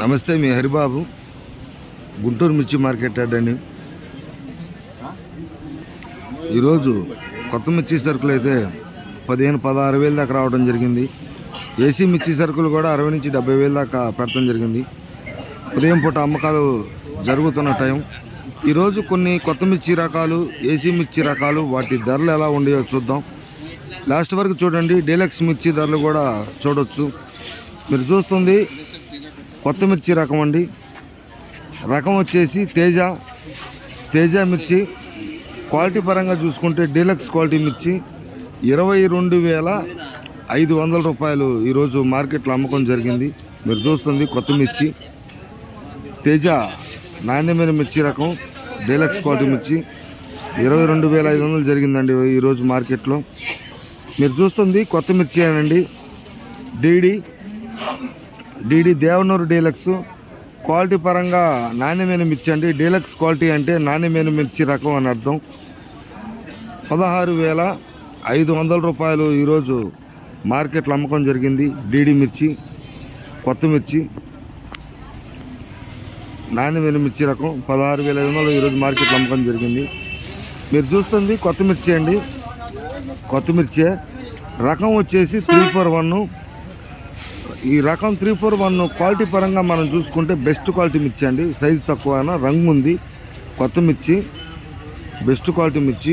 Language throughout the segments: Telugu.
నమస్తే మీ హరిబాబు. గుంటూరు మిర్చి మార్కెట్ యార్డ్ అండి. ఈరోజు కొత్త మిర్చి సరుకులు అయితే పదిహేను పదహారు వేల దాకా రావడం జరిగింది. ఏసీ మిర్చి సరుకులు కూడా అరవై నుంచి డెబ్బై వేల దాకా పెట్టడం జరిగింది. ఉదయం పూట అమ్మకాలు జరుగుతున్న టైం. ఈరోజు కొన్ని కొత్త మిర్చి రకాలు ఏసీ మిర్చి రకాలు వాటి ధరలు ఎలా ఉండేవో చూద్దాం. లాస్ట్ వరకు చూడండి డీలక్స్ మిర్చి ధరలు కూడా చూడొచ్చు. మీరు చూస్తుంది కొత్త మిర్చి రకం అండి. రకం వచ్చేసి తేజ తేజ మిర్చి. క్వాలిటీ పరంగా చూసుకుంటే డీలక్స్ క్వాలిటీ మిర్చి ఇరవై రెండు వేల ఐదు వందల రూపాయలు ఈరోజు మార్కెట్లో అమ్మకం జరిగింది. మీరు చూస్తుంది కొత్త మిర్చి. తేజ నాణ్యమైన మిర్చి రకం డీలక్స్ క్వాలిటీ మిర్చి. ఇరవై రెండు వేల ఐదు వందలు జరిగిందండి ఈరోజు మార్కెట్లో. మీరు చూస్తుంది కొత్త మిర్చి అనండి. DD DD Devanur deluxe. Quality పరంగా నాణ్యమైన మిర్చి అండి. డీలక్స్ క్వాలిటీ అంటే నాణ్యమైన మిర్చి రకం అని అర్థం. పదహారు వేల ఐదు వందల రూపాయలు ఈరోజు మార్కెట్లో అమ్మకం జరిగింది. డీడీ మిర్చి కొత్త మిర్చి నాణ్యమైన మిర్చి రకం పదహారు వేల ఐదు వందలు ఈరోజు మార్కెట్లో అమ్మకం జరిగింది. మీరు చూస్తుంది కొత్త మిర్చి అండి. కొత్త మిర్చే. రకం వచ్చేసి త్రీ ఫోర్ వన్ ఈ రకం త్రీ ఫోర్ వన్ క్వాలిటీ పరంగా మనం చూసుకుంటే బెస్ట్ క్వాలిటీ మిర్చి అండి. సైజ్ తక్కువ అయినా రంగు ఉంది. కొత్త మిర్చి బెస్ట్ క్వాలిటీ మిర్చి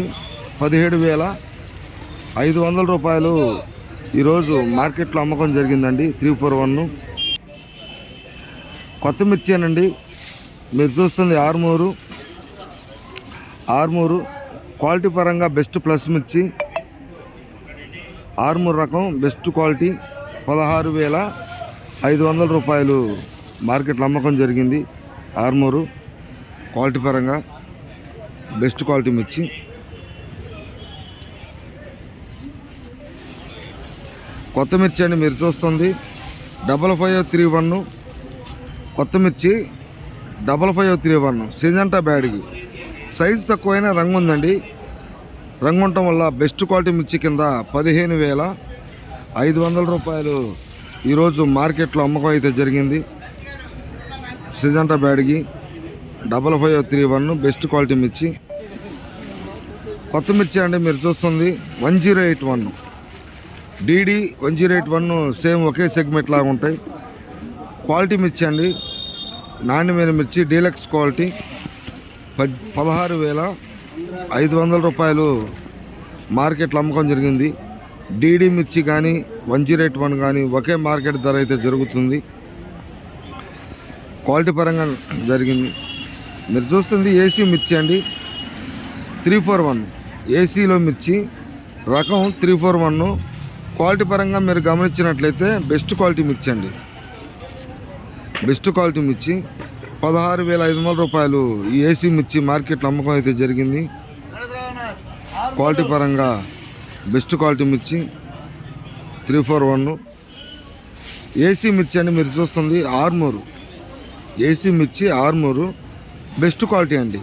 పదిహేడు వేల ఐదు వందల రూపాయలు ఈరోజు మార్కెట్లో అమ్మకం జరిగిందండి. Three four one. కొత్త మిర్చేనండి మీరు చూస్తుంది ఆర్మూరు ఆర్మూరు. క్వాలిటీ పరంగా బెస్ట్ ప్లస్ మిర్చి ఆర్మూర్ రకం బెస్ట్ క్వాలిటీ పదహారు వేల ఐదు వందల రూపాయలు మార్కెట్లో అమ్మకం జరిగింది. ఆర్మూరు క్వాలిటీ పరంగా బెస్ట్ క్వాలిటీ మిర్చి. కొత్త మిర్చి అండి మీరు చూస్తుంది. Double five three one. కొత్త మిర్చి double five three one. Syngenta బ్యాడ్కి. Size తక్కువైనా రంగు ఉందండి. రంగు ఉండటం వల్ల బెస్ట్ క్వాలిటీ మిర్చి కింద పదిహేను వేల ఐదు వందల రూపాయలు ఈరోజు మార్కెట్లో అమ్మకం అయితే జరిగింది. Syngenta బ్యాడ్కి double five three one best quality మిర్చి. కొత్త మిర్చి అండి మీరు చూస్తుంది one zero eight one. DD one zero eight one same ఒకే సెగ్మెంట్ లాగా ఉంటాయి. క్వాలిటీ మిర్చి అండి. నాణ్యమైన మిర్చి డీలక్స్ క్వాలిటీ. పదహారు వేల ఐదు వందల రూపాయలు మార్కెట్లో అమ్మకం జరిగింది. డీడీ మిర్చి కానీ వన్ జీరో ఎయిట్ వన్ కానీ ఒకే మార్కెట్ ధర అయితే జరుగుతుంది. క్వాలిటీ పరంగా జరిగింది. మీరు చూస్తుంది ఏసీ మిర్చి అండి. Three four one. ఏసీలో మిర్చి రకం త్రీ ఫోర్ వన్. క్వాలిటీ పరంగా మీరు గమనించినట్లయితే బెస్ట్ క్వాలిటీ మిర్చి అండి. బెస్ట్ క్వాలిటీ మిర్చి పదహారు వేల ఐదు వందల రూపాయలు ఈ ఏసీ మిర్చి మార్కెట్లో అమ్మకం అయితే జరిగింది. క్వాలిటీ పరంగా బెస్ట్ క్వాలిటీ మిర్చి త్రీ ఫోర్ వన్. ఏసీ మిర్చి అని మీరు చూస్తుంది ఆర్మూరు. ఏసీ మిర్చి ఆర్మూరు బెస్ట్ క్వాలిటీ అండి.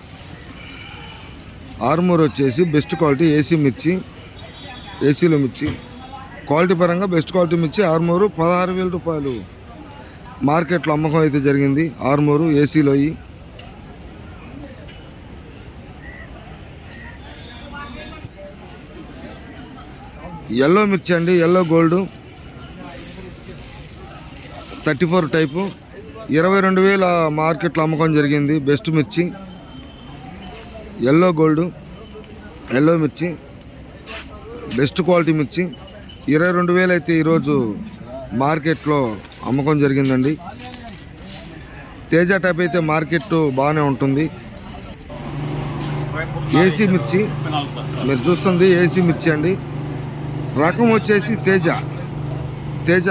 ఆర్మూర్ వచ్చేసి బెస్ట్ క్వాలిటీ ఏసీ మిర్చి ఏసీలో మిర్చి. క్వాలిటీ పరంగా బెస్ట్ క్వాలిటీ మిర్చి ఆర్మూరు పదహారు వేల రూపాయలు. మార్కెట్లో అమ్మకం అయితే జరిగింది ఆర్మూరు ఏసీలో ఎల్లో మిర్చి అండి yellow gold. Thirty four type. ఇరవై రెండు వేల మార్కెట్లో అమ్మకం జరిగింది బెస్ట్ మిర్చి. ఎల్లో గోల్డ్ ఎల్లో మిర్చి బెస్ట్ క్వాలిటీ మిర్చి. ఇరవై రెండు వేలు అయితే ఈరోజు మార్కెట్లో అమ్మకం జరిగిందండి. తేజ టైప్ అయితే మార్కెట్ బాగానే ఉంటుంది. ఏసీ మిర్చి మీరు చూస్తుంది ఏసీ మిర్చి అండి. రకం వచ్చేసి తేజ. తేజ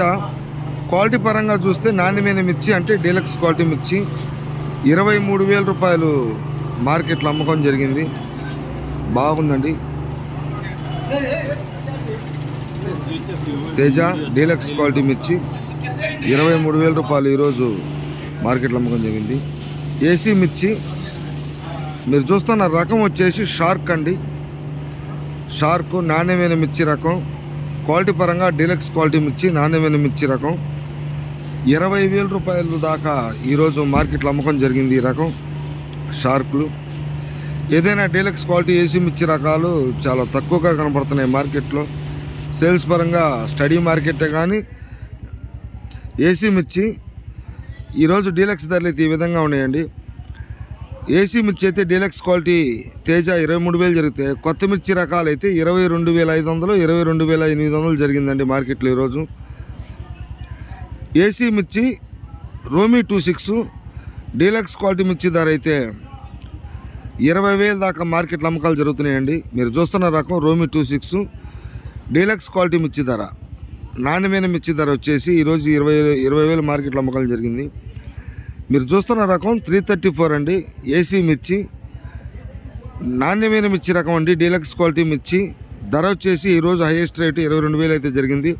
క్వాలిటీ పరంగా చూస్తే నాణ్యమైన మిర్చి అంటే డీలక్స్ క్వాలిటీ మిర్చి. ఇరవై మూడు వేల రూపాయలు మార్కెట్లో అమ్మకం జరిగింది. బాగుందండి. తేజ డీలక్స్ క్వాలిటీ మిర్చి. ఇరవై మూడు వేల రూపాయలు ఈరోజు మార్కెట్లో అమ్మకం జరిగింది. ఏసీ మిర్చి. మీరు చూస్తున్న రకం వచ్చేసి షార్క్ అండి. షార్క్ నాణ్యమైన మిర్చి రకం క్వాలిటీ పరంగా డీలక్స్ క్వాలిటీ మిర్చి నాణ్యమైన మిర్చి రకం. ఇరవై వేల రూపాయల దాకా ఈరోజు మార్కెట్లో అమ్మకం జరిగింది ఈ రకం షార్కులు. ఏదైనా డీలక్స్ క్వాలిటీ ఏసీ మిర్చి రకాలు చాలా తక్కువగా కనపడుతున్నాయి మార్కెట్లో. సేల్స్ పరంగా స్టడీ మార్కెటే కానీ ఏసీ మిర్చి ఈరోజు డీలక్స్ ధరలు అయితే ఈ విధంగా ఉన్నాయండి. ఏసీ మిర్చి అయితే డీలక్స్ క్వాలిటీ తేజ ఇరవై మూడు వేలు జరిగితే కొత్త మిర్చి రకాలు అయితే ఇరవై రెండు వేల ఐదు వందలు ఇరవై రెండు వేల ఎనిమిది వందలు జరిగిందండి మార్కెట్లో ఈరోజు. ఏసీ మిర్చి రోమీ టూ సిక్స్ డీలక్స్ క్వాలిటీ మిర్చి ధర అయితే ఇరవై వేల దాకా మార్కెట్లో అమ్మకాలు జరుగుతున్నాయండి. మీరు చూస్తున్న రకం రోమీ టూ సిక్స్ డీలక్స్ క్వాలిటీ మిర్చి ధర. నాణ్యమైన మిర్చి ధర వచ్చేసి ఈరోజు ఇరవై ఇరవై వేలు మార్కెట్లో అమ్మకాలు జరిగింది. మీరు చూస్తున్న రకం త్రీ థర్టీ ఫోర్ అండి. ఏసీ మిర్చి నాణ్యమైన మిర్చి రకం అండి. డీలక్స్ క్వాలిటీ మిర్చి. ధర వచ్చేసి ఈరోజు హైయెస్ట్ రేటు ఇరవై రెండు వేలు అయితే జరిగింది.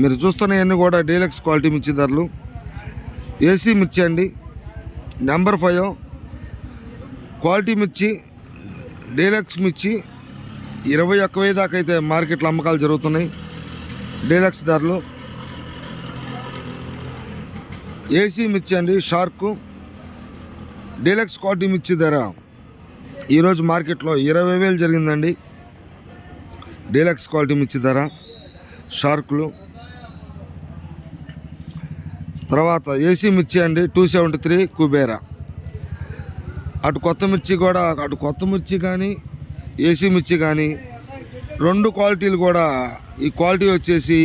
మీరు చూస్తున్నవన్నీ కూడా డీలక్స్ క్వాలిటీ మిర్చి ధరలు. ఏసీ మిర్చి అండి. నెంబర్ ఫైవ్ క్వాలిటీ మిర్చి డీలక్స్ మిర్చి ఇరవై ఒక్క వెయ్యి దాకా అయితే మార్కెట్లో అమ్మకాలు జరుగుతున్నాయి. డీలక్స్ ధరలు. ఏసీ మిర్చి అండి షార్క్ డీలక్స్ క్వాలిటీ మిర్చి ధర. ఈరోజు మార్కెట్లో ఇరవై వేలు జరిగిందండి. డీలక్స్ క్వాలిటీ మిర్చి ధర షార్కులు. తర్వాత ఏసీ మిర్చి అండి టూ సెవెంటీ త్రీ కుబేరా. అటు కొత్త మిర్చి కూడా అటు కొత్త మిర్చి కానీ ఏసీ మిర్చి కానీ రెండు క్వాలిటీలు కూడా ఈ క్వాలిటీ వచ్చేసి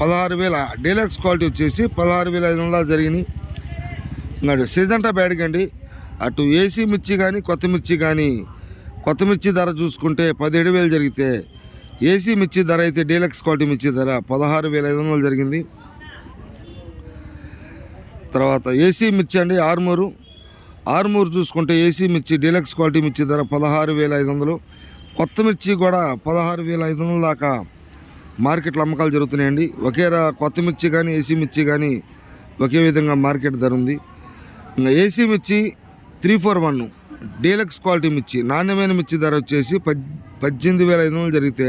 పదహారు వేల డీలక్స్ క్వాలిటీ వచ్చేసి పదహారు వేల ఐదు వందలు జరిగినాయి. ఇంకా సీజంటా బ్యాడ్కి అండి అటు ఏసీ మిర్చి కానీ కొత్త మిర్చి కానీ కొత్త మిర్చి ధర చూసుకుంటే పదిహేడు వేలు జరిగితే ఏసీ మిర్చి ధర అయితే డీలక్స్ క్వాలిటీ మిర్చి ధర పదహారు వేల ఐదు వందలు జరిగింది. తర్వాత ఏసీ మిర్చి అండి ఆర్మూరు. ఆర్మూరు చూసుకుంటే ఏసీ మిర్చి డీలక్స్ క్వాలిటీ మిర్చి ధర పదహారు వేల ఐదు వందలు. కొత్త మిర్చి కూడా పదహారు వేల ఐదు వందల దాకా మార్కెట్లో అమ్మకాలు జరుగుతున్నాయండి. ఒకే కొత్త మిర్చి కానీ ఏసీ మిర్చి కానీ ఒకే విధంగా మార్కెట్ ధర ఉంది. ఇంకా ఏసీ మిర్చి three four one deluxe quality మిర్చి నాణ్యమైన మిర్చి ధర వచ్చేసి పద్ పద్దెనిమిది వేల ఐదు వందలు జరిగితే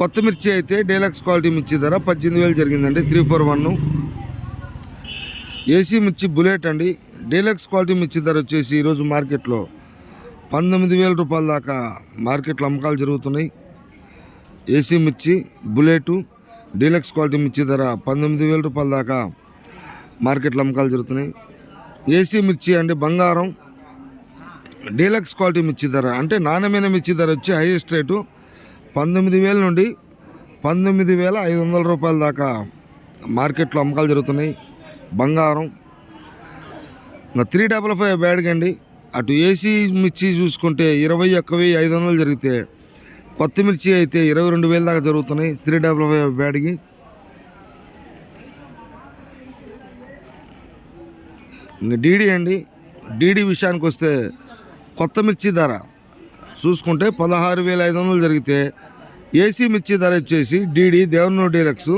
కొత్త మిర్చి అయితే డీలక్స్ క్వాలిటీ మిర్చి ధర పద్దెనిమిది వేలు జరిగిందండి త్రీ ఫోర్ వన్. ఏసీ మిర్చి బుల్లెట్ అండి. డీలక్స్ క్వాలిటీ మిర్చి ధర వచ్చేసి ఈరోజు మార్కెట్లో పంతొమ్మిది వేల రూపాయల దాకా మార్కెట్లో అమ్మకాలు జరుగుతున్నాయి. ఏసీ మిర్చి బుల్లెటు డీలక్స్ క్వాలిటీ మిర్చి ధర పంతొమ్మిది వేల రూపాయల దాకా మార్కెట్లో అమ్మకాలు జరుగుతున్నాయి. ఏసీ మిర్చి అంటే బంగారం డీలక్స్ క్వాలిటీ మిర్చి ధర అంటే నాణ్యమైన మిర్చి ధర వచ్చి హైయెస్ట్ రేటు పంతొమ్మిది వేల నుండి పంతొమ్మిది వేల ఐదు వందల రూపాయల దాకా మార్కెట్లో అమ్మకాలు జరుగుతున్నాయి. బంగారం త్రీ డబల్ ఫైవ్ బ్యాడ్గండి అండి. అటు ఏసీ మిర్చి చూసుకుంటే ఇరవై ఒక్క వెయ్యి ఐదు వందలు జరిగితే కొత్త మిర్చి అయితే ఇరవై రెండు వేల దాకా జరుగుతున్నాయి. త్రీ డబల్ ఫైవ్ బ్యాడ్కి ఇంకా డీడీ అండి. డీడీ విషయానికి వస్తే కొత్త మిర్చి ధర చూసుకుంటే పదహారు వేల ఐదు వందలు జరిగితే ఏసీ మిర్చి ధర వచ్చేసి డీడీ దేవనూరు డీలక్స్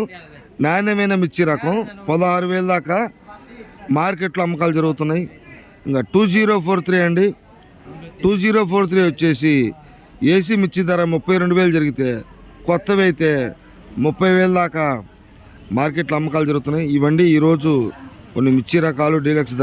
నాణ్యమైన మిర్చి రకం పదహారు వేల దాకా మార్కెట్లో అమ్మకాలు జరుగుతున్నాయి. ఇంకా టూ జీరో ఫోర్ త్రీ అండి. టూ జీరో ఫోర్ త్రీ వచ్చేసి ఏసీ మిర్చి ధర ముప్పై రెండు వేలు జరిగితే కొత్తవి అయితే ముప్పై వేల దాకా మార్కెట్లో అమ్మకాలు జరుగుతున్నాయి. ఇవండి ఈరోజు కొన్ని మిర్చి రకాలు డీలక్స్